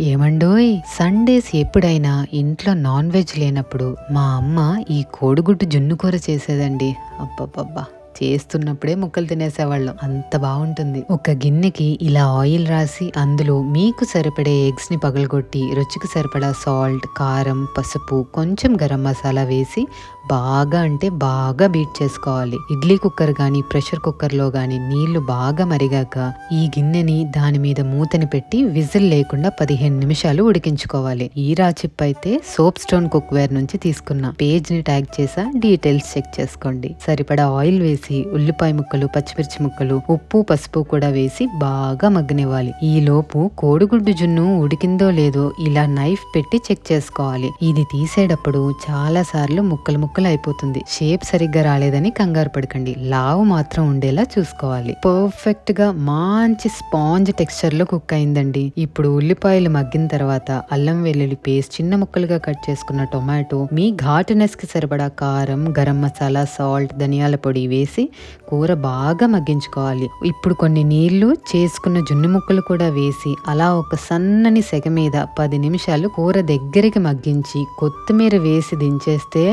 ఏమండోయ్ సండేస్ ఎప్పుడైనా ఇంట్లో నాన్ వెజ్ లేనప్పుడు మా అమ్మ ఈ కోడిగుడ్డు జున్ను కూర చేసేదండి. అబ్బబ్బబ్బా. చేస్తున్నప్పుడే ముక్కలు తినేసేవాళ్ళం. అంత బాగుంటుంది ఒక గిన్నెకి ఇలా ఆయిల్ రాసి అందులో మీకు సరిపడే ఎగ్స్ని పగలగొట్టి రుచికి సరిపడా సాల్ట్ కారం పసుపు కొంచెం గరం మసాలా వేసి బాగా అంటే బాగా బీట్ చేసుకోవాలి. ఇడ్లీ కుక్కర్ కానీ ప్రెషర్ కుక్కర్లో కానీ నీళ్ళు బాగా మరిగాక ఈ గిన్నెని దాని మీద మూతని పెట్టి విజిల్ లేకుండా పదిహేను నిమిషాలు ఉడికించుకోవాలి. ఈ రాచిప్ అయితే సోప్ స్టోన్ కుక్ వేర్ నుంచి తీసుకున్న పేజ్ని ట్యాగ్ చేసా డీటెయిల్స్ చెక్ చేసుకోండి. సరిపడా ఆయిల్ వేసి ఉల్లిపాయ ముక్కలు పచ్చిమిర్చి ముక్కలు ఉప్పు పసుపు కూడా వేసి బాగా మగ్గనివ్వాలి. ఈ లోపు కోడిగుడ్డు జున్ను ఉడికిందో లేదో ఇలా నైఫ్ పెట్టి చెక్ చేసుకోవాలి. ఇది తీసేటప్పుడు చాలా సార్లు ముక్కలు ముక్కలు అయిపోతుంది. షేప్ సరిగ్గా రాలేదని కంగారు పడకండి. లావు మాత్రం ఉండేలా చూసుకోవాలి. పర్ఫెక్ట్గా మంచి స్పాంజ్ టెక్స్చర్లో కుక్ అయిందండి. ఇప్పుడు ఉల్లిపాయలు మగ్గిన తర్వాత అల్లం వెల్లుల్లి పేస్ట్ చిన్న ముక్కలుగా కట్ చేసుకున్న టొమాటో మీ ఘాటునెస్కి సరిపడా కారం గరం మసాలా సాల్ట్ ధనియాల పొడి వేసి వేసి కూర బాగా మగ్గించుకోవాలి. ఇప్పుడు కొన్ని నీళ్ళు చేసుకున్న జున్ను ముక్కలు కూడా వేసి అలా ఒక సన్నని సెగ మీద పది నిమిషాలు కూర దగ్గరికి మగ్గించి కొత్తిమీర వేసి దించేస్తే